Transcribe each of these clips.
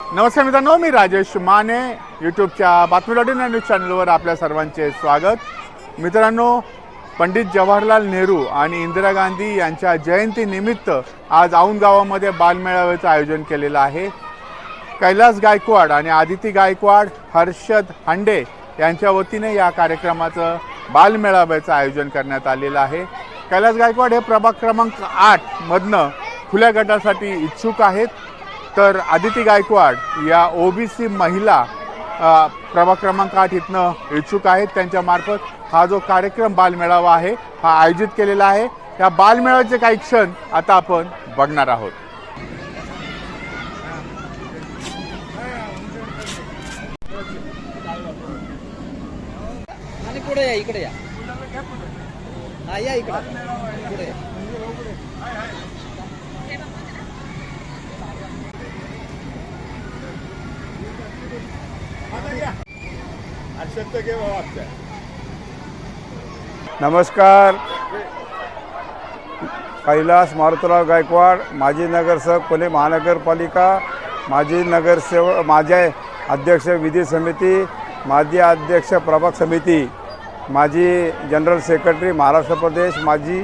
नमस्कार मित्रांनो मी राजेश माने यूट्यूबच्या बातमी डॉट इन न्यूज चॅनलवर आपल्या सर्वांचे स्वागत. मित्रांनो पंडित जवाहरलाल नेहरू आणि इंदिरा गांधी यांच्या जयंतीनिमित्त आज औंध गावामध्ये बालमेळाव्याचं आयोजन केलेलं आहे. कैलास गायकवाड आणि आदिती गायकवाड हर्षद हांडे यांच्या वतीने या कार्यक्रमाचं बालमेळाव्याचं आयोजन करण्यात आलेलं आहे. कैलास गायकवाड हे प्रभाग क्रमांक आठ मधनं खुल्या गटासाठी इच्छुक आहेत. तर आदिती गायकवाड या ओबीसी महिला प्रभाग क्रमांक आठ इथनं इच्छुक आहेत. त्यांच्यामार्फत हा जो कार्यक्रम बालमेळावा आहे हा आयोजित केलेला आहे. या बालमेळाव्याचे काही क्षण आता आपण बघणार आहोत. या इकडे या. या इकडे पुढे या. नमस्कार. कैलास मारुतराव गायकवाड माजी नगरसेवक पुणे महानगरपालिका माजी नगरसेवक माझे अध्यक्ष विधी समिती माजी अध्यक्ष प्रभाग समिती माजी जनरल सेक्रेटरी महाराष्ट्र प्रदेश माजी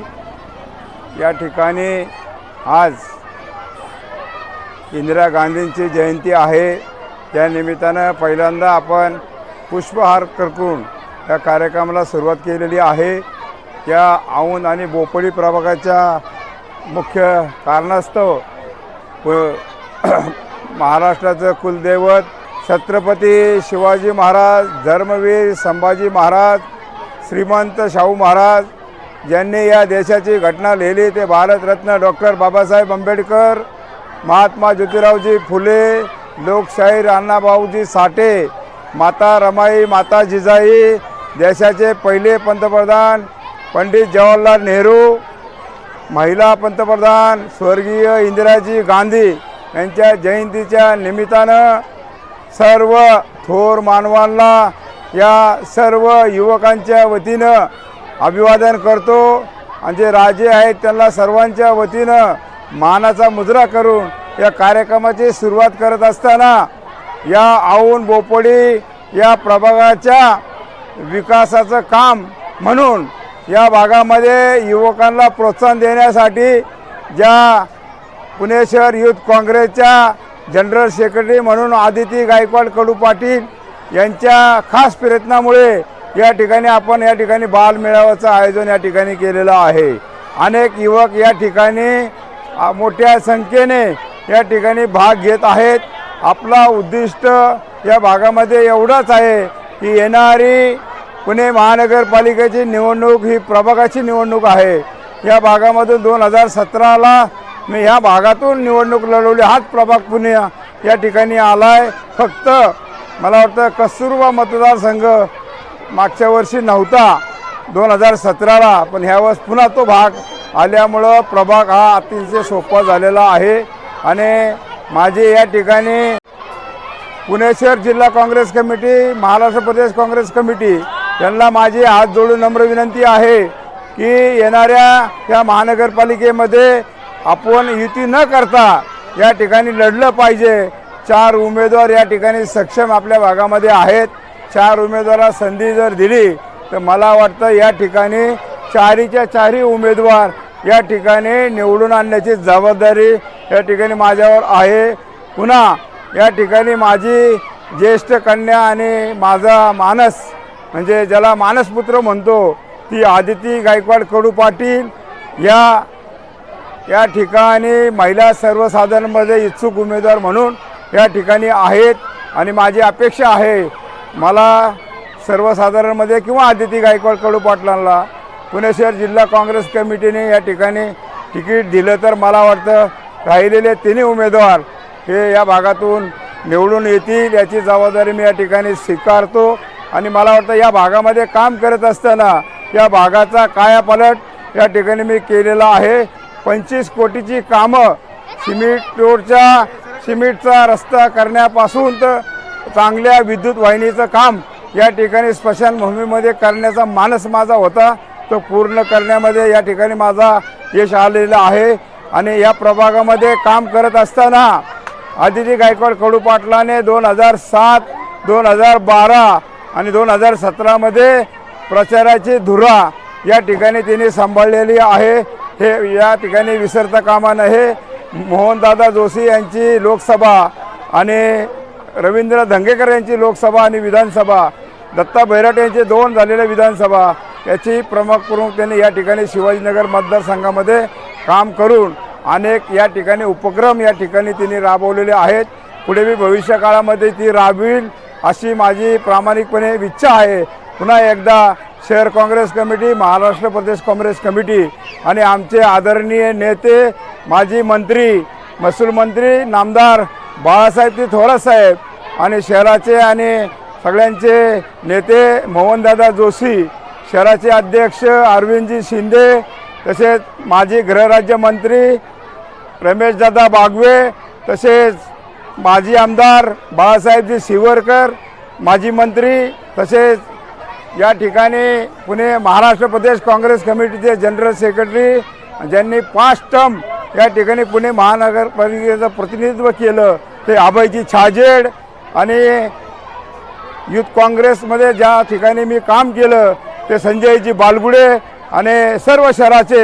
या ठिकाणी आज इंदिरा गांधींची जयंती आहे. त्या निमित्तानं पहिल्यांदा आपण पुष्पहार करून या कार्यक्रमाला सुरुवात केलेली आहे. या औंध आणि बोपडी प्रभागाच्या मुख्य कारणास्तव महाराष्ट्राचं कुलदैवत छत्रपती शिवाजी महाराज धर्मवीर संभाजी महाराज श्रीमंत शाहू महाराज ज्यांनी या देशाची घटना लिहिली ते भारतरत्न डॉक्टर बाबासाहेब आंबेडकर महात्मा ज्योतिरावजी फुले लोकशाहीर अण्णाभाऊजी साठे माता रमाई माता जिजाई देशाचे पहिले पंतप्रधान पंडित जवाहरलाल नेहरू महिला पंतप्रधान स्वर्गीय इंदिराजी गांधी यांच्या जयंतीच्या निमित्तानं सर्व थोर मानवांना या सर्व युवकांच्या वतीनं अभिवादन करतो. आणि जे राजे आहेत त्यांना सर्वांच्या वतीनं मानाचा मुजरा करून या कार्यक्रमाची सुरुवात करत असताना या आऊन बोपडी या प्रभागाच्या विकासाचं काम म्हणून या भागामध्ये युवकांना प्रोत्साहन देण्यासाठी ज्या पुणे शहर युथ काँग्रेसच्या जनरल सेक्रेटरी म्हणून आदिती गायकवाड कडू पाटील यांच्या खास प्रयत्नामुळे या ठिकाणी आपण या ठिकाणी बालमेळाव्याचं आयोजन या ठिकाणी केलेलं आहे. अनेक युवक या ठिकाणी मोठ्या संख्येने या ठिकाणी भाग घेत आहेत. आपला उद्दिष्ट या भागामध्ये एवढंच आहे की येणारी पुणे महानगरपालिकेची निवडणूक ही प्रभागाची निवडणूक आहे. या भागामधून दोन हजार सतराला मी ह्या भागातून निवडणूक लढवली. हाच प्रभाग पुणे या ठिकाणी आला आहे फक्त मला वाटतं कस्तुरबा मतदारसंघ मागच्या वर्षी नव्हता दोन हजार सतराला पण ह्यावेळेस पुन्हा तो भाग आल्यामुळं प्रभाग हा अतिशय सोपा झालेला आहे. आणि माझे या ठिकाणी पुणे शहर जिल्हा काँग्रेस कमिटी महाराष्ट्र प्रदेश काँग्रेस कमिटी यांना माझी हात जोडून नम्र विनंती आहे की येणाऱ्या या महानगरपालिकेमध्ये आपण युती न करता या ठिकाणी लढलं पाहिजे. चार उमेदवार या ठिकाणी सक्षम आपल्या भागामध्ये आहेत. चार उमेदवाराला संधी जर दिली तर मला वाटतं या ठिकाणी चारीच्या चारही उमेदवार या ठिकाणी निवडून आणण्याची जबाबदारी या ठिकाणी माझ्यावर आहे. पुन्हा या ठिकाणी माझी ज्येष्ठ कन्या आणि माझा मानस म्हणजे ज्याला मानसपुत्र म्हणतो ती आदिती गायकवाड कडू पाटील या या ठिकाणी महिला सर्वसाधारणमध्ये इच्छुक उमेदवार म्हणून या ठिकाणी आहेत आणि माझी अपेक्षा आहे मला सर्वसाधारणमध्ये किंवा आदिती गायकवाड कडू पाटलांना पुणे शहर जिल्हा काँग्रेस कमिटीने या ठिकाणी तिकीट दिलं तर मला वाटतं राहिलेले तिन्ही उमेदवार हे या भागातून निवडून येतील याची जबाबदारी मी या ठिकाणी स्वीकारतो. आणि मला वाटतं या भागामध्ये काम करत असताना या भागाचा कायापालट या ठिकाणी मी केलेला आहे. पंचवीस कोटीची कामं सिमेंट रोडच्या सिमेंटचा रस्ता करण्यापासून तर चांगल्या विद्युत वाहिनीचं काम या ठिकाणी स्मशानभूमीमध्ये करण्याचा मानस माझा होता. तो पूर्ण करण्यामध्ये या ठिकाणी माझा यश आलेलं आहे. आणि या प्रभागामध्ये काम करत असताना आदिती गायकवाड कडू पाटलाने दोन हजार सात दोन हजार बारा आणि दोन हजार सतरामध्ये प्रचाराची धुरा या ठिकाणी तिने सांभाळलेली आहे. हे या ठिकाणी विसरता कामा नये. मोहनदादा जोशी यांची लोकसभा आणि रवींद्र धंगेकर यांची लोकसभा आणि विधानसभा दत्ता बैराट यांचे दोन झालेल्या विधानसभा याची प्रमुख प्रमुख त्यांनी या ठिकाणी शिवाजीनगर मतदारसंघामध्ये काम करून अनेक या ठिकाणी उपक्रम या ठिकाणी तिने राबवलेले आहेत. पुढे मी भविष्य काळामध्ये ती राबवील अशी माझी प्रामाणिकपणे इच्छा आहे. पुन्हा एकदा शहर काँग्रेस कमिटी महाराष्ट्र प्रदेश काँग्रेस कमिटी आणि आमचे आदरणीय नेते माजी मंत्री महसूल मंत्री नामदार बाळासाहेब ती थोरात साहेब आणि शहराचे आणि सगळ्यांचे नेते मोहनदादा जोशी शहराचे अध्यक्ष अरविंदजी शिंदे तसेच माजी गृहराज्यमंत्री रमेशदादा बागवे तसेच माजी आमदार बाळासाहेबजी शिवरकर माजी मंत्री तसेच या ठिकाणी पुणे महाराष्ट्र प्रदेश काँग्रेस कमिटीचे जनरल सेक्रेटरी ज्यांनी पाच टर्म या ठिकाणी पुणे महानगरपालिकेचं प्रतिनिधित्व केलं ते अभयजी छाजेड आणि युथ काँग्रेसमध्ये ज्या ठिकाणी मी काम केलं ते संजयजी बालगुडे आणि सर्व शहराचे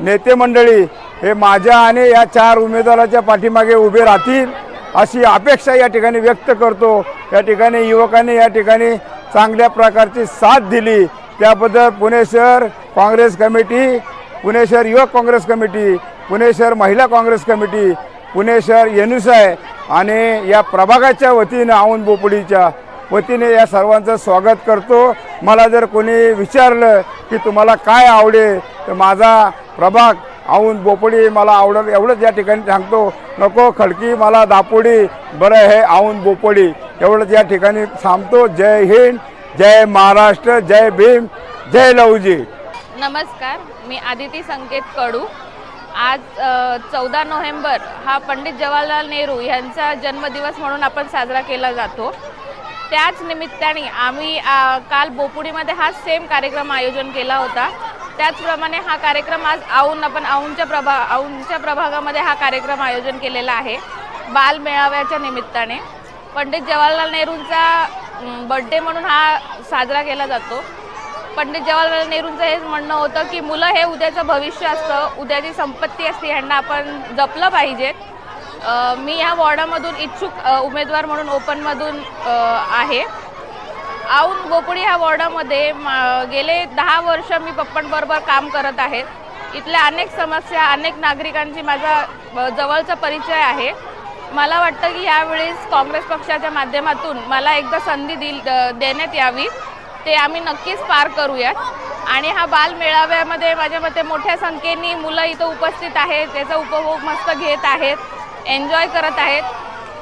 नेते मंडळी हे माझ्या आणि या चार उमेदवाराच्या पाठीमागे उभे राहतील अशी अपेक्षा या ठिकाणी व्यक्त करतो. या ठिकाणी युवकांनी या ठिकाणी चांगल्या प्रकारची साथ दिली. त्याबद्दल पुणे शहर काँग्रेस कमिटी पुणे शहर युवक काँग्रेस कमिटी पुणे शहर महिला काँग्रेस कमिटी पुणे शहर एनुसाय आणि या प्रभागाच्या वतीनं औन बोपडीच्या वतीने या सर्वांचं स्वागत करतो. मला जर कोणी विचारलं की तुम्हाला काय आवडेल तर माझा प्रभाग औंध बोपडी मला आवडत एवढंच या ठिकाणी सांगतो. नको खडकी मला दापोडी बरं हे औंध बोपडी एवढंच या ठिकाणी सांगतो. जय हिंद जय महाराष्ट्र जय भीम जय लवजी नमस्कार मी आदिती संकेत कडू. आज चौदा नोव्हेंबर हा पंडित जवाहरलाल नेहरू यांचा जन्मदिवस म्हणून आपण साजरा केला जातो. त्याच निमित्ताने आम्ही काल बोपुडीमध्ये हा सेम कार्यक्रम आयोजन केला होता. त्याचप्रमाणे हा कार्यक्रम आज औंध आपण औंधच्या प्रभा औंधच्या प्रभागामध्ये हा कार्यक्रम आयोजन केलेला आहे बाल मेळाव्याच्या निमित्ताने. पंडित जवाहरलाल नेहरूंचा बड्डे म्हणून हा साजरा केला जातो. पंडित जवाहरलाल नेहरूंचं हेच म्हणणं होतं की मुलं हे उद्याचं भविष्य असतं उद्याची संपत्ती असते ह्यांना आपण जपलं पाहिजे. मी या वॉर्डामधून इच्छुक उमेदवार म्हणून ओपनमधून आहे. औंध बोपडी ह्या वॉर्डामध्ये मा- गेले दहा वर्ष मी पप्पांबरोबर काम करत आहे. इथल्या अनेक समस्या अनेक नागरिकांची माझा जवळचा परिचय आहे. मला वाटतं की यावेळेस काँग्रेस पक्षाच्या माध्यमातून मला एकदा संधी दिल देण्यात यावी. ते आम्ही नक्कीच पार करूयात. आणि हा बाल मेळाव्यामध्ये माझ्या मते मोठ्या संख्येने मुलं इथं उपस्थित आहेत त्याचा उपभोग मस्त घेत आहेत. एन्जॉय करत आहेत.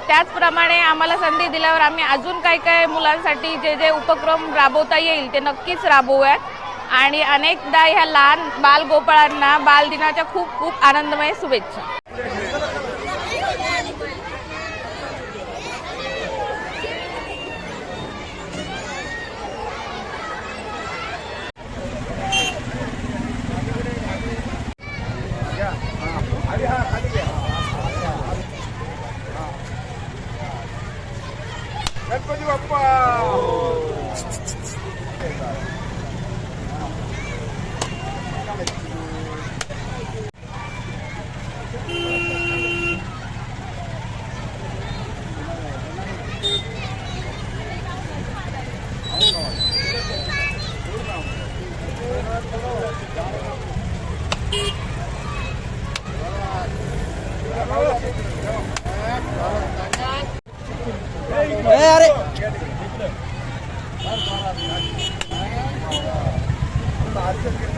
त्याचप्रमाणे आम्हाला संधी दिल्यावर आम्ही अजून काय काय मुलांसाठी जे जे उपक्रम राबवता येईल ते नक्कीच राबवूयात. आणि अनेकदा ह्या लहान बालगोपाळांना बालदिनाच्या खूप खूप आनंदमय शुभेच्छा. Gracias.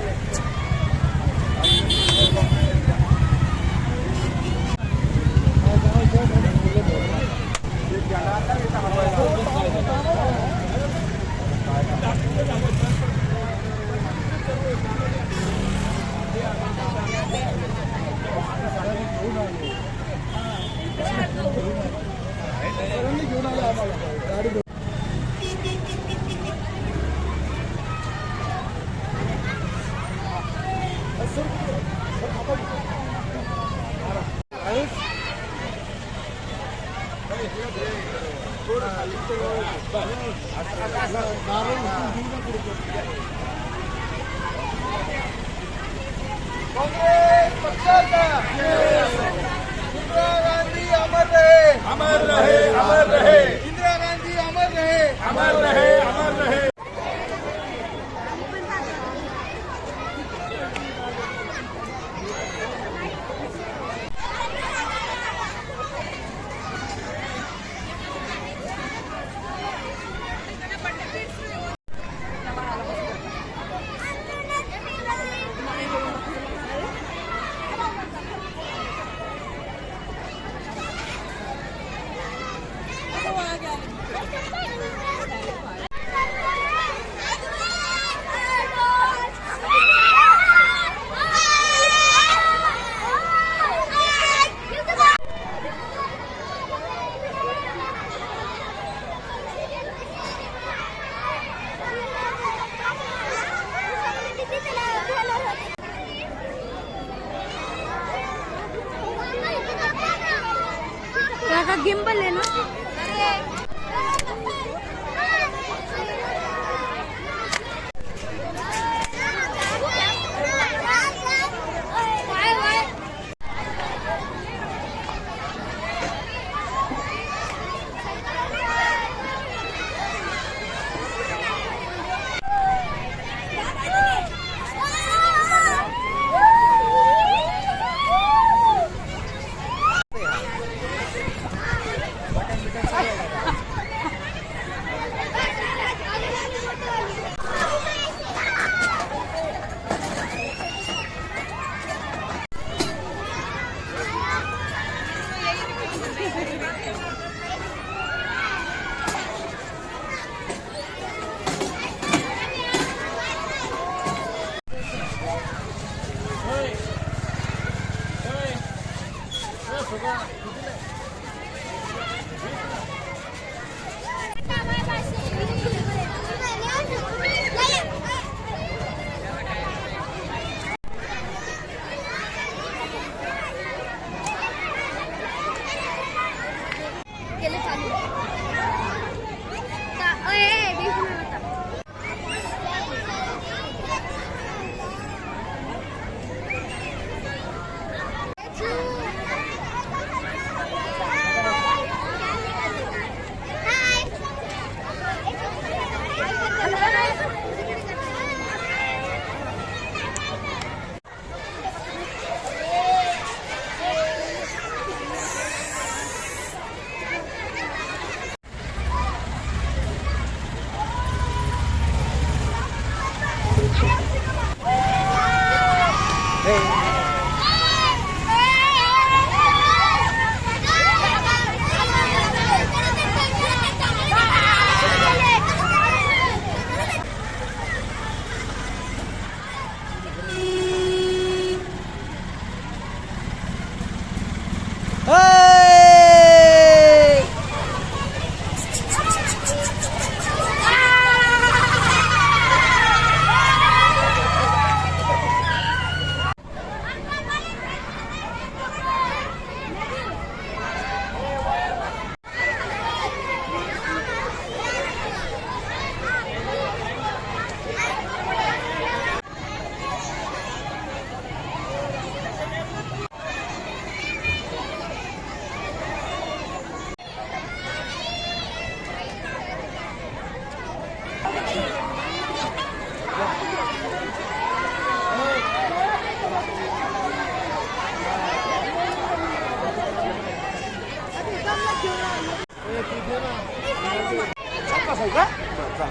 juga? Besar.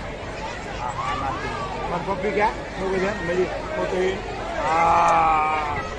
Ah, mati. Manfaat juga, kemudian beli protein. Ah.